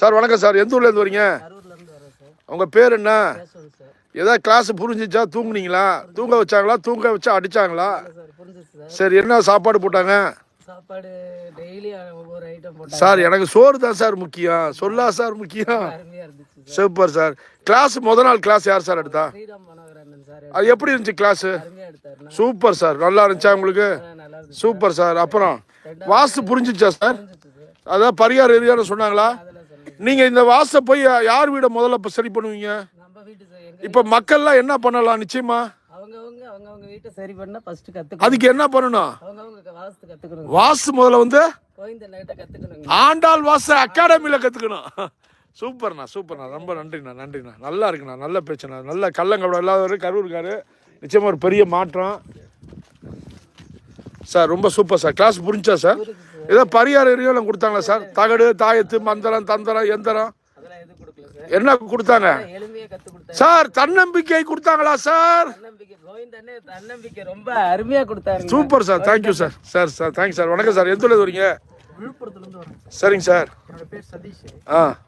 Sir வணக்கம் sir. எந்த ஊர்லேருந்து வரீங்க? உங்கள் பேர் என்ன? ஏதாவது கிளாஸ் புரிஞ்சிச்சா தூங்குனீங்களா? தூங்க வச்சாங்களா? தூங்க வச்சா அடிச்சாங்களா? சார் என்ன சாப்பாடு போட்டாங்க? சார் எனக்கு சோறு தான் சார் முக்கியம். சொல்லா சார் முக்கியம். Super sir. கிளாஸ் முத நாள் கிளாஸ் யார் சார் எடுத்தா? அது எப்படி இருந்துச்சு கிளாஸ் சூப்பர் சார். நல்லா இருந்துச்சா உங்களுக்கு? Super sir. அப்புறம் வாஸ்து புரிஞ்சிச்சா சார்? அதான் பரிகாரம் எரியான்னு சொன்னாங்களா? நீங்கள் இந்த வாசை போய் யார் வீடை முதல்ல இப்போ சரி பண்ணுவீங்க? இப்போ மக்கள்லாம் என்ன பண்ணலாம் நிச்சயமா? அதுக்கு என்ன பண்ணணும்? வாஸ்து முதல்ல வந்து ஆண்டாள் வாச அகாடமியில் கற்றுக்கணும் சூப்பர்ண்ணா சூப்பர்ண்ணா. ரொம்ப நன்றிண்ணா நன்றிண்ணா. நல்லா இருக்குண்ணா. நல்ல பேச்சுண்ணா நல்ல கள்ளங்கபடம். இல்லாதவர் கரூர்காரு நிச்சயமாக ஒரு பெரிய மாற்றம். சார் ரொம்ப சூப்பர் சார். கிளாஸ் புரிஞ்சா சார்? ஏதோ பரிகார எரியும் கொடுத்தாங்களா சார்? தகடு தாயத்து மந்திரம் தந்திரம் எந்திரம். என்ன கொடுத்தாங்க? சார் தன்னம்பிக்கை கொடுத்தாங்களா சார்? ரொம்ப அருமையாக கொடுத்தாருங்க super sir. Thank you sir sir. Sir thanks sir. வணக்கம் சார். எந்த வரீங்க? சரிங்க சார். என்னோட பேர் சதீஷ். ஆ.